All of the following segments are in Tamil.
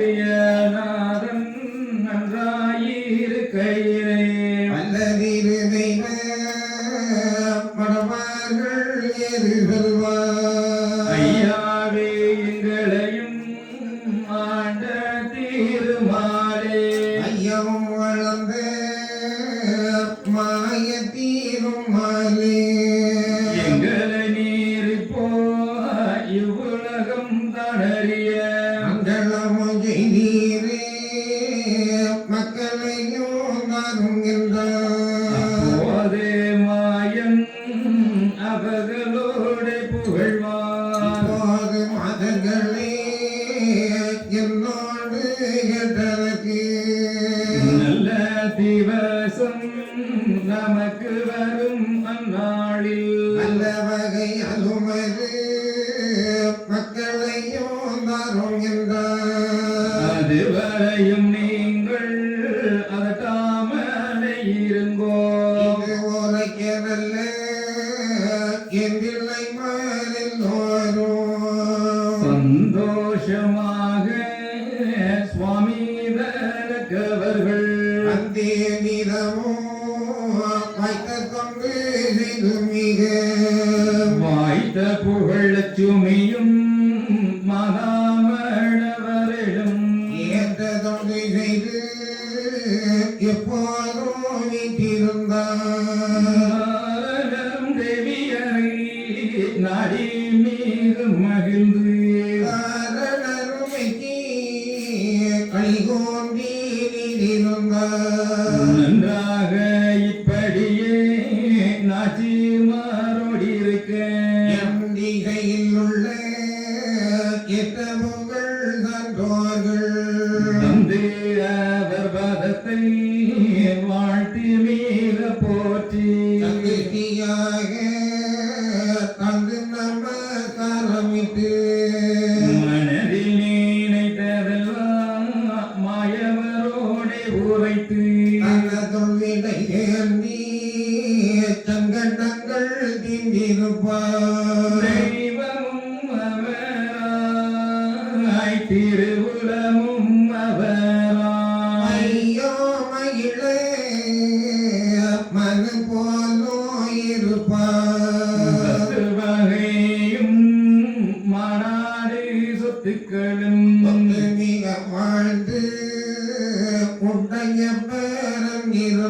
நாதன் நன்றாயிருக்கையிலே. அல்லதிரு தெய்வ மடவார்கள் ஏறு செல்வார் ஐயாவே எங்களையும் ஆண்ட தீருமாலே ஐயம் வளர்ந்த மாய தீரும் மாலே மங்களமும் செய்தீரே மக்களையும் தாருங்கின்றார் போதே மாயன் அவர்களோடு புகழ்வார். மதங்களே என்னோடு கேட்டதற்கு நல்ல திவசம் நமக்கு வரும் அந்நாளில். அதுவரையும் நீங்கள் அதட்டாமலே இருங்கோ இது உரைக்கவல்ல என்றில்லை வரும் சந்தோஷமாக சுவாமி விளக்கவர்கள். அந்தே நிறமோ வைத்த தொண்டு செய்து மிக வாய்த்த புகழச் சுமியும் எப்போதும் வீட்டிருந்தார் நாரணரும் தேவியரை நாடி மிக மகிழ்ந்து. காரணருமைக்கு கைகோண்டி பதத்தை வாழ்த்தி மிக போற்றி. தகுதியாக தந்து நமஸ்காரமிட்டு மனதில் நினைத்ததெல்லாம் மாயவரோடே உரைத்து. தனதுள் விடை ஏந்தி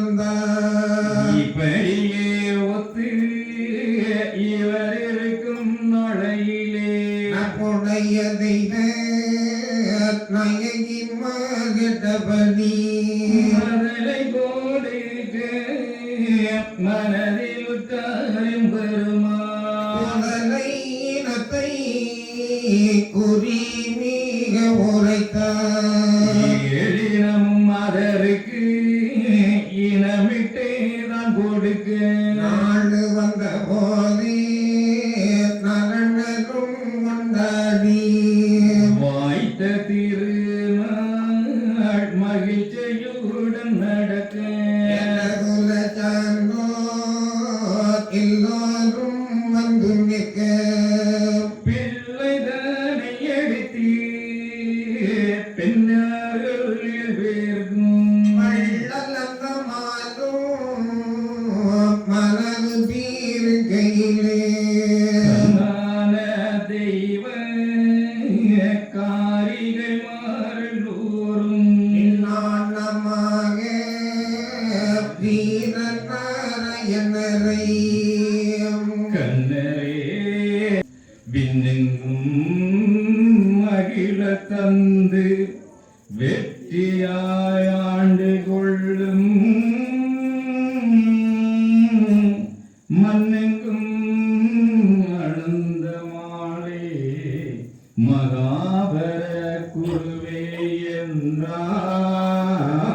பேரன் இருந்தார் இப்படியே ஒத்து இவர் இருக்கும் நடையிலே நம்முடைய தெய்வ நாயகின் மகிழ்ந்தபடி சான்றோர் எல்லோரும் வந்து நிற்க. பிள்ளைதனை எடுத்து பெண்ணார்கள் பேர்க்கும் மள்ளலந்த மாலும் மலர் பீருகையிலே தெய்வ காரிகை மாறலூரும் நாணமாக வீரநாராயணரை കണ്ണറയും കണ്ണറയേ വിന്നെങ്കും അകില തന്ത് വെറ്റിയായാണ്ട് കൊള്ളും. മഹാഭര കുറുവേ എന്നാൽ